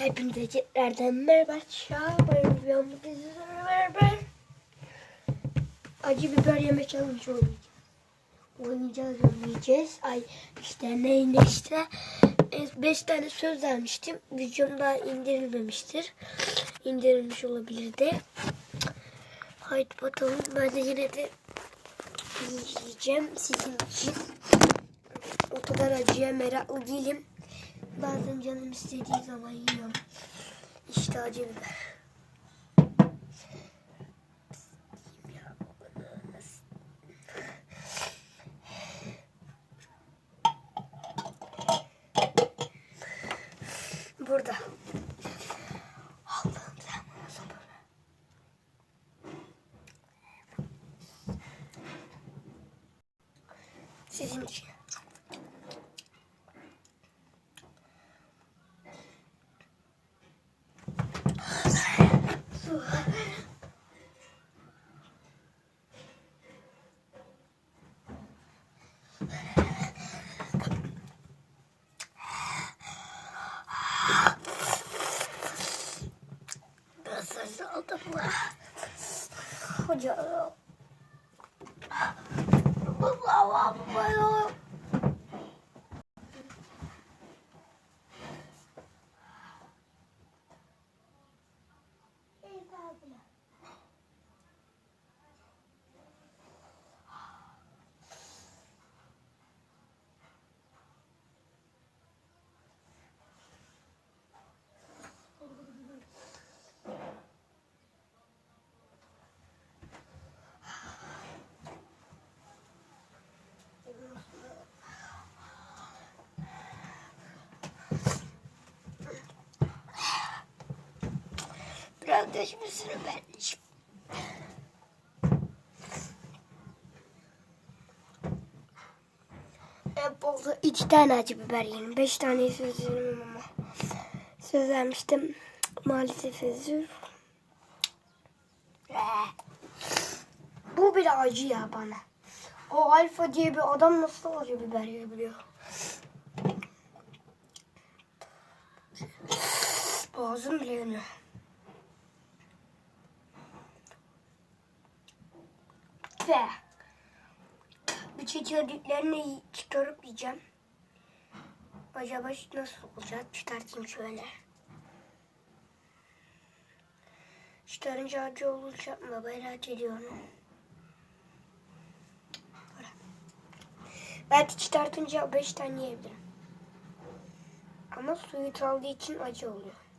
Hepinize tekrardan merhaba. Şabayım ben bu sizlerle beraber. Acı biber yeme challenge oynayacağız. Oynayacağız, oynayacağız. Ay işte neyine işte. 5 tane söz vermiştim. Videom daha indirilmemiştir. İndirilmiş olabilir de. Haydi bakalım. Ben de yine de yiyeceğim sizin için. O kadar acıya meraklı değilim. Bazen canım istediği zaman yiyorum. İşte acı biber. Burada. Allah'ım sen bana sabır. Sizin için. Oldu bu? Hocam. Allah Allah. Biraz da şimdi sıra bende. En fazla iki tane acı biber yiyin. Beş tane söz veririm ama. Söz vermiştim. Maalesef özür. Bu bir acı ya bana. O Alfa diye bir adam nasıl acı biber yiyebiliyor? Boğazım bile yanıyor. Ve bu çekirdeklerini çıkarıp yiyeceğim. Acaba nasıl olacak? Çıkartayım şöyle. Çıkarınca acı olacak mı? Merak ediyorum. Belki çıkartınca 5 tane yiyebilirim. Ama suyu aldığı için acı oluyor.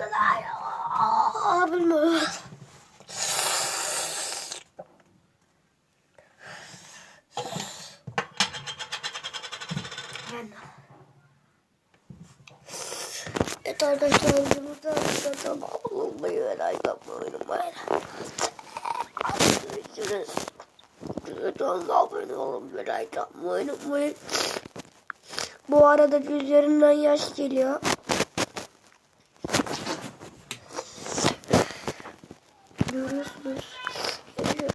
Da Abim Evet arkadaşlar burada burada olmayı ve like yapmayı unutmayın. Görüşürüz. Lütfen abone. Bu arada gözlerimden yaş geliyor.